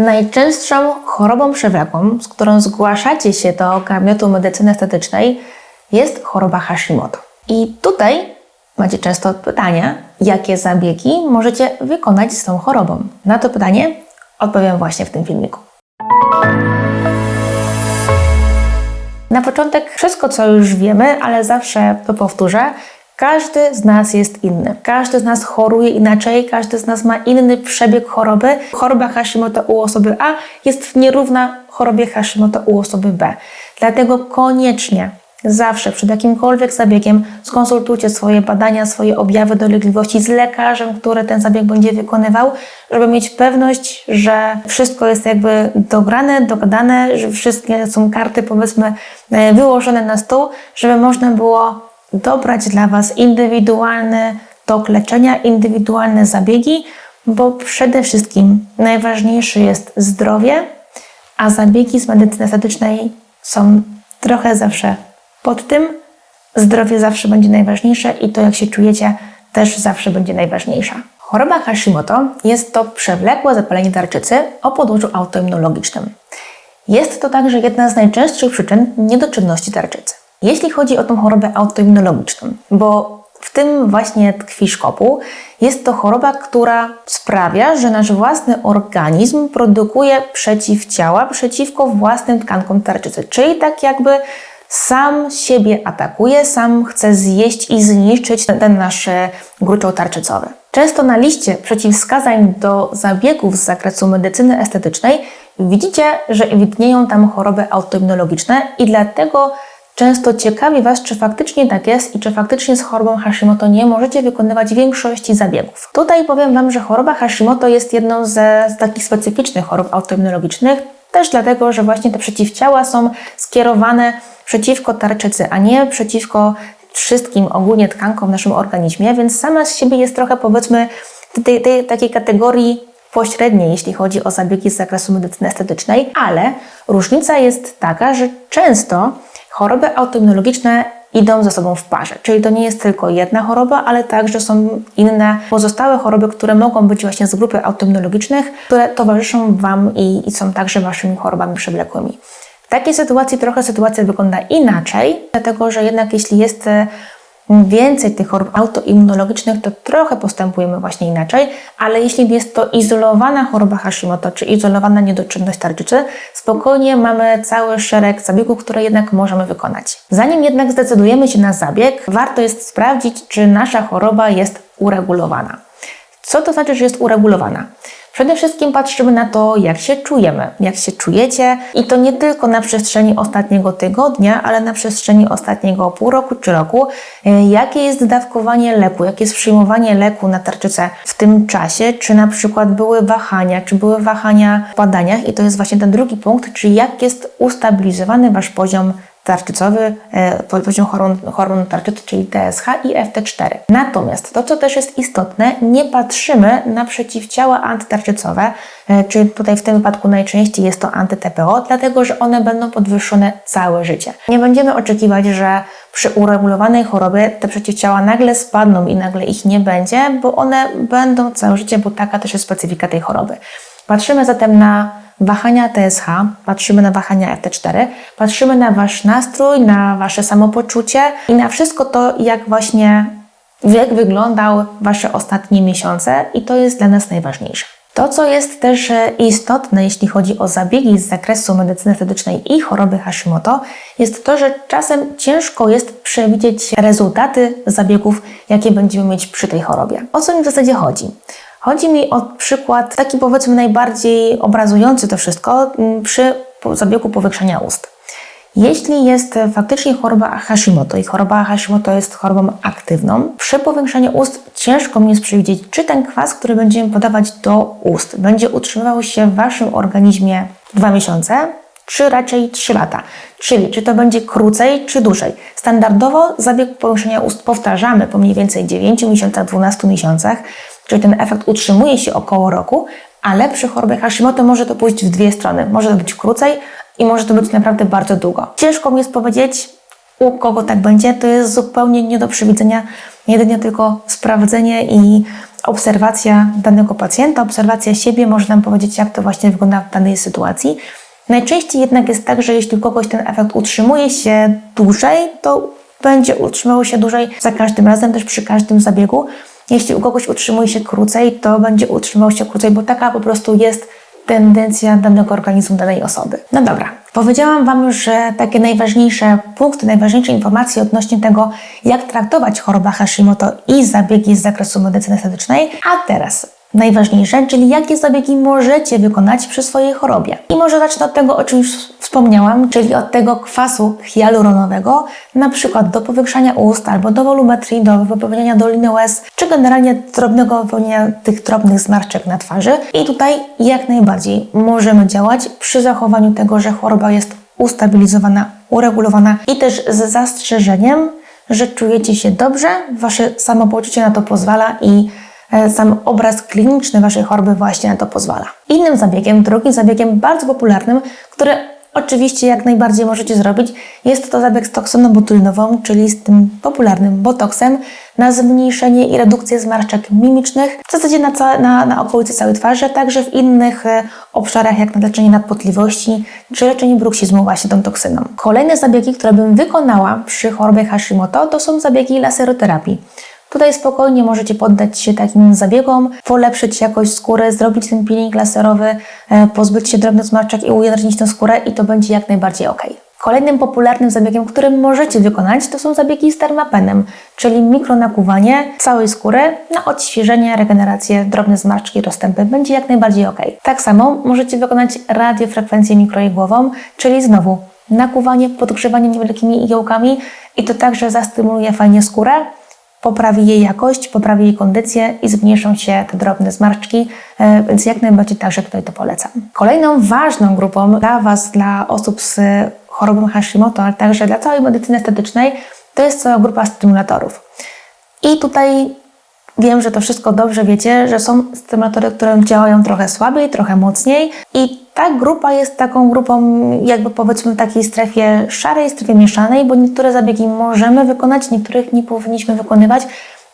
Najczęstszą chorobą przewlekłą, z którą zgłaszacie się do gabinetu medycyny estetycznej, jest choroba Hashimoto. I tutaj macie często pytania, jakie zabiegi możecie wykonać z tą chorobą. Na to pytanie odpowiem właśnie w tym filmiku. Na początek wszystko, co już wiemy, ale zawsze to powtórzę. Każdy z nas jest inny. Każdy z nas choruje inaczej, każdy z nas ma inny przebieg choroby. Choroba Hashimoto u osoby A jest nierówna chorobie Hashimoto u osoby B. Dlatego koniecznie zawsze przed jakimkolwiek zabiegiem skonsultujcie swoje badania, swoje objawy dolegliwości z lekarzem, który ten zabieg będzie wykonywał, żeby mieć pewność, że wszystko jest jakby dograne, dogadane, że wszystkie są karty powiedzmy e, wyłożone na stół, żeby można było dobrać dla Was indywidualny tok leczenia, indywidualne zabiegi, bo przede wszystkim najważniejsze jest zdrowie, a zabiegi z medycyny estetycznej są trochę zawsze pod tym. Zdrowie zawsze będzie najważniejsze i to, jak się czujecie, też zawsze będzie najważniejsza. Choroba Hashimoto jest to przewlekłe zapalenie tarczycy o podłożu autoimmunologicznym. Jest to także jedna z najczęstszych przyczyn niedoczynności tarczycy. Jeśli chodzi o tą chorobę autoimmunologiczną, bo w tym właśnie tkwi szkopuł, jest to choroba, która sprawia, że nasz własny organizm produkuje przeciwciała przeciwko własnym tkankom tarczycy, czyli tak jakby sam siebie atakuje, sam chce zjeść i zniszczyć ten, nasz gruczoł tarczycowy. Często na liście przeciwwskazań do zabiegów z zakresu medycyny estetycznej widzicie, że widnieją tam choroby autoimmunologiczne i dlatego Często ciekawi Was, czy faktycznie tak jest i czy faktycznie z chorobą Hashimoto nie możecie wykonywać większości zabiegów. Tutaj powiem Wam, że choroba Hashimoto jest jedną ze, z takich specyficznych chorób autoimmunologicznych, też dlatego, że właśnie te przeciwciała są skierowane przeciwko tarczycy, a nie przeciwko wszystkim ogólnie tkankom w naszym organizmie, więc sama z siebie jest trochę powiedzmy tej, tej takiej kategorii pośredniej, jeśli chodzi o zabiegi z zakresu medycyny estetycznej, ale różnica jest taka, że często choroby autoimmunologiczne idą ze sobą w parze. Czyli to nie jest tylko jedna choroba, ale także są inne pozostałe choroby, które mogą być właśnie z grupy autoimmunologicznych, które towarzyszą Wam i, i są także Waszymi chorobami przewlekłymi. W takiej sytuacji trochę sytuacja wygląda inaczej, dlatego że jednak jeśli jest e, więcej tych chorób autoimmunologicznych, to trochę postępujemy właśnie inaczej, ale jeśli jest to izolowana choroba Hashimoto, czy izolowana niedoczynność tarczycy, spokojnie mamy cały szereg zabiegów, które jednak możemy wykonać. Zanim jednak zdecydujemy się na zabieg, warto jest sprawdzić, czy nasza choroba jest uregulowana. Co to znaczy, że jest uregulowana? Przede wszystkim patrzymy na to, jak się czujemy, jak się czujecie i to nie tylko na przestrzeni ostatniego tygodnia, ale na przestrzeni ostatniego pół roku czy roku, e, jakie jest dawkowanie leku, jakie jest przyjmowanie leku na tarczycę w tym czasie, czy na przykład były wahania, czy były wahania w badaniach? I to jest właśnie ten drugi punkt, czyli jak jest ustabilizowany Wasz poziom tarczycowy, e, poziom hormon, hormonu tarczycy, czyli TSH i FT4. Natomiast to, co też jest istotne, nie patrzymy na przeciwciała antytarczycowe, e, czyli tutaj w tym wypadku najczęściej jest to anty-TPO, dlatego że one będą podwyższone całe życie. Nie będziemy oczekiwać, że przy uregulowanej chorobie te przeciwciała nagle spadną i nagle ich nie będzie, bo one będą całe życie, bo taka też jest specyfika tej choroby. Patrzymy zatem na wahania TSH, patrzymy na wahania FT4, patrzymy na Wasz nastrój, na Wasze samopoczucie i na wszystko to, jak właśnie, jak wyglądały Wasze ostatnie miesiące i to jest dla nas najważniejsze. To, co jest też e, istotne, jeśli chodzi o zabiegi z zakresu medycyny estetycznej i choroby Hashimoto, jest to, że czasem ciężko jest przewidzieć rezultaty zabiegów, jakie będziemy mieć przy tej chorobie. O co mi w zasadzie chodzi? Chodzi mi o przykład taki powiedzmy najbardziej obrazujący to wszystko mm, przy zabiegu powiększania ust. Jeśli jest faktycznie choroba Hashimoto i choroba Hashimoto jest chorobą aktywną, przy powiększaniu ust ciężko mi jest przewidzieć, czy ten kwas, który będziemy podawać do ust, będzie utrzymywał się w Waszym organizmie dwa miesiące, czy raczej 3 lata. Czyli czy to będzie krócej, czy dłużej. Standardowo zabieg powiększenia ust powtarzamy po mniej więcej 9 miesiącach, 12 miesiącach. Czyli ten efekt utrzymuje się około roku, ale przy chorobie Hashimoto może to pójść w dwie strony. Może to być krócej i może to być naprawdę bardzo długo. Ciężko mi jest powiedzieć, u kogo tak będzie, to jest zupełnie nie do przewidzenia, jedynie tylko sprawdzenie i obserwacja danego pacjenta, obserwacja siebie może nam powiedzieć, jak to właśnie wygląda w danej sytuacji. Najczęściej jednak jest tak, że jeśli u kogoś ten efekt utrzymuje się dłużej, to będzie utrzymywał się dłużej za każdym razem, też przy każdym zabiegu. Jeśli u kogoś utrzymuje się krócej, to będzie utrzymywał się krócej, bo taka po prostu jest tendencja danego organizmu, danej osoby. No dobra, powiedziałam Wam już, że takie najważniejsze punkty, najważniejsze informacje odnośnie tego, jak traktować chorobę Hashimoto i zabiegi z zakresu medycyny estetycznej. A teraz najważniejsze, czyli jakie zabiegi możecie wykonać przy swojej chorobie. I może zacznę od tego, o czym już wspomniałam, czyli od tego kwasu hialuronowego, na przykład do powiększania ust, albo do wolumetrii, do wypełniania doliny łez, czy generalnie drobnego wypełnienia tych drobnych zmarszczek na twarzy. I tutaj jak najbardziej możemy działać przy zachowaniu tego, że choroba jest ustabilizowana, uregulowana i też z zastrzeżeniem, że czujecie się dobrze, wasze samopoczucie na to pozwala i sam obraz kliniczny Waszej choroby właśnie na to pozwala. Innym zabiegiem, drugim zabiegiem bardzo popularnym, który oczywiście jak najbardziej możecie zrobić, jest to zabieg z toksyną botulinową, czyli z tym popularnym botoksem na zmniejszenie i redukcję zmarszczek mimicznych, w zasadzie na, całe, na, na okolicy całej twarzy, a także w innych e, obszarach jak na leczenie nadpotliwości czy leczenie bruksizmu właśnie tą toksyną. Kolejne zabiegi, które bym wykonała przy chorobie Hashimoto, to są zabiegi laseroterapii. Tutaj spokojnie możecie poddać się takim zabiegom, polepszyć jakość skóry, zrobić ten peeling laserowy, e, pozbyć się drobnych zmarszczek i ujędrnić tę skórę i to będzie jak najbardziej ok. Kolejnym popularnym zabiegiem, który możecie wykonać, to są zabiegi z dermapenem, czyli mikronakuwanie całej skóry na odświeżenie, regenerację, drobne zmarszczki, rozstępy. Będzie jak najbardziej ok. Tak samo możecie wykonać radiofrekwencję mikroigłową, czyli znowu nakuwanie, podgrzewanie niewielkimi igiełkami i to także zastymuluje fajnie skórę, poprawi jej jakość, poprawi jej kondycję i zmniejszą się te drobne zmarszczki, e, więc jak najbardziej także tutaj to polecam. Kolejną ważną grupą dla Was, dla osób z chorobą Hashimoto, ale także dla całej medycyny estetycznej, to jest cała grupa stymulatorów. I tutaj wiem, że to wszystko dobrze wiecie, że są stymulatory, które działają trochę słabiej, trochę mocniej. I ta grupa jest taką grupą, jakby powiedzmy w takiej strefie szarej, strefie mieszanej, bo niektóre zabiegi możemy wykonać, niektórych nie powinniśmy wykonywać,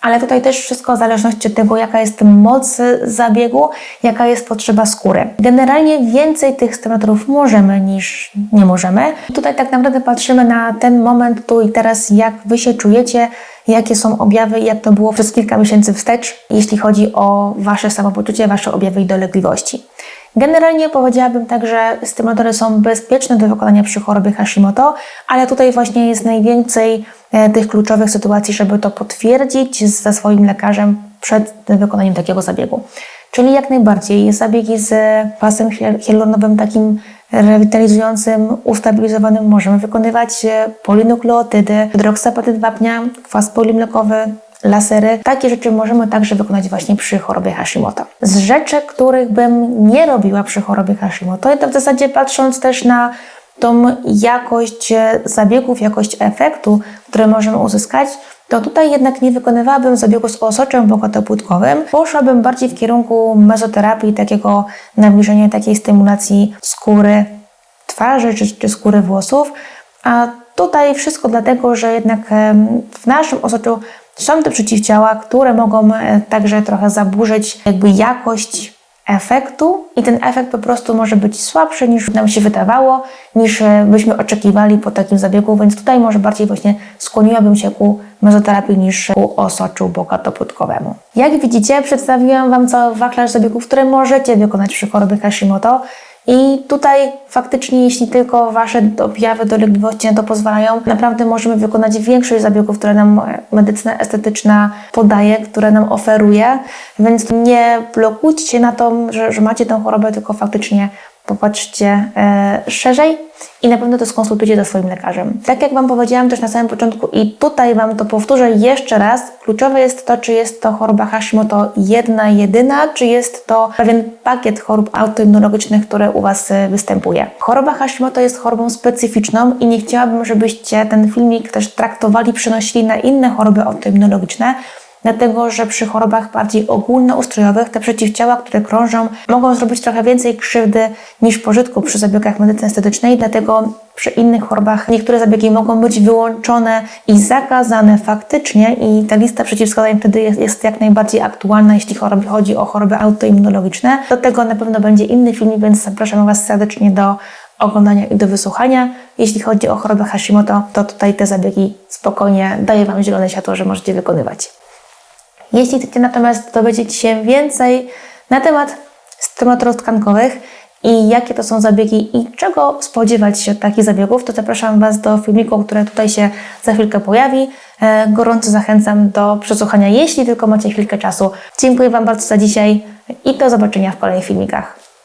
ale tutaj też wszystko w zależności od tego, jaka jest moc zabiegu, jaka jest potrzeba skóry. Generalnie więcej tych stymulatorów możemy niż nie możemy. Tutaj tak naprawdę patrzymy na ten moment tu i teraz, jak Wy się czujecie, jakie są objawy jak to było przez kilka miesięcy wstecz, jeśli chodzi o Wasze samopoczucie, Wasze objawy i dolegliwości. Generalnie powiedziałabym tak, że stymulatory są bezpieczne do wykonania przy chorobie Hashimoto, ale tutaj właśnie jest najwięcej e, tych kluczowych sytuacji, żeby to potwierdzić ze swoim lekarzem przed wykonaniem takiego zabiegu. Czyli jak najbardziej zabiegi z pasem hialuronowym takim rewitalizującym, ustabilizowanym możemy wykonywać e, polinukleotydy, hydroksapatyt wapnia, kwas polimlekowy, lasery. Takie rzeczy możemy także wykonać właśnie przy chorobie Hashimoto. Z rzeczy, których bym nie robiła przy chorobie Hashimoto, to w zasadzie patrząc też na tą jakość zabiegów, jakość efektu, który możemy uzyskać, to tutaj jednak nie wykonywałabym zabiegu z osoczem bokotopłytkowym. Poszłabym bardziej w kierunku mezoterapii, takiego nabliżenia takiej stymulacji skóry twarzy czy, czy skóry włosów. A tutaj wszystko dlatego, że jednak w naszym osoczu są te przeciwciała, które mogą e, także trochę zaburzyć jakby jakość efektu i ten efekt po prostu może być słabszy niż nam się wydawało, niż e, byśmy oczekiwali po takim zabiegu, więc tutaj może bardziej właśnie skłoniłabym się ku mezoterapii niż ku osoczu bokatopłytkowemu. Jak widzicie, przedstawiłam Wam cały wachlarz zabiegów, które możecie wykonać przy chorobie Hashimoto i tutaj faktycznie, jeśli tylko Wasze objawy, dolegliwości na to pozwalają, naprawdę możemy wykonać większość zabiegów, które nam medycyna estetyczna podaje, które nam oferuje, więc nie blokujcie się na to, że, że macie tę chorobę, tylko faktycznie popatrzcie e, szerzej i na pewno to skonsultujcie ze swoim lekarzem. Tak jak Wam powiedziałam też na samym początku i tutaj Wam to powtórzę jeszcze raz, kluczowe jest to, czy jest to choroba Hashimoto jedna, jedyna, czy jest to pewien pakiet chorób autoimmunologicznych, które u Was e, występuje. Choroba Hashimoto jest chorobą specyficzną i nie chciałabym, żebyście ten filmik też traktowali, przenosili na inne choroby autoimmunologiczne, dlatego że przy chorobach bardziej ogólnoustrojowych te przeciwciała, które krążą, mogą zrobić trochę więcej krzywdy niż pożytku przy zabiegach medycyny estetycznej, dlatego przy innych chorobach niektóre zabiegi mogą być wyłączone i zakazane faktycznie i ta lista przeciwwskazań wtedy jest, jest jak najbardziej aktualna, jeśli chodzi o choroby autoimmunologiczne. Do tego na pewno będzie inny filmik, więc zapraszam Was serdecznie do oglądania i do wysłuchania. Jeśli chodzi o chorobę Hashimoto, to tutaj te zabiegi spokojnie daję Wam zielone światło, że możecie wykonywać. Jeśli chcecie natomiast dowiedzieć się więcej na temat stomatorów tkankowych i jakie to są zabiegi i czego spodziewać się od takich zabiegów, to zapraszam Was do filmiku, który tutaj się za chwilkę pojawi. E, Gorąco zachęcam do przesłuchania, jeśli tylko macie chwilkę czasu. Dziękuję Wam bardzo za dzisiaj i do zobaczenia w kolejnych filmikach.